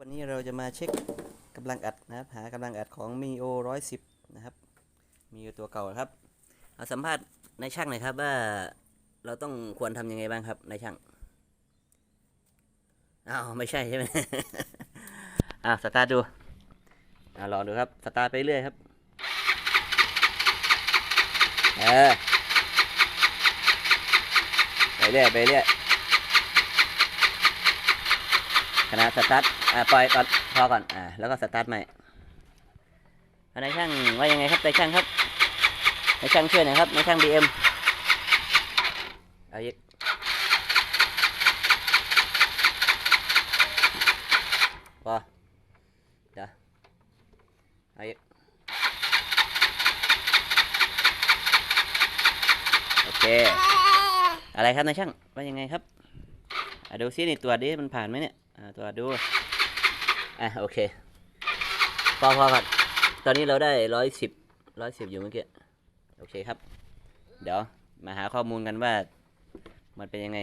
วันนี้เราจะมาเช็คกำลังอัดนะครับ หากำลังอัดของ Mio 110นะครับ มีตัวเก่าครับ เอาสัมภาษณ์ในายช่างหน่อยครับว่าเราต้องควรทำยังไงบ้างครับในายช่างอ้าวไม่ใช่ใช่ไหมอ่าสตาร์ทดูอ่าลองดูครับสตาร์ทไปเรื่อยครับเออไปเรื่อยไปเรื่อยข ณะสตาร์ทอ่าปล่อยก่อนพอก่อนอ่าแล้วก็สตาร์ทใหม่นายช่างว่ายังไงครับนายช่างครับนายช่างช่วยหน่อยครับนายช่างบีเอ็มเอาอีกพอเดี๋ยวเอาอีกโอเค อะไรครับนายช่างว่ายังไงครับอะดูซินี่ตัวดิมันผ่านไหมเนี่ย ตัวจดู อะโอเค พอพอก่อนตอนนี้เราได้ร้อยสิบร้อยสิบอยู่เมื่อกี้ โอเคครับ เดี๋ยวมาหาข้อมูลกันว่ามันเป็นยังไง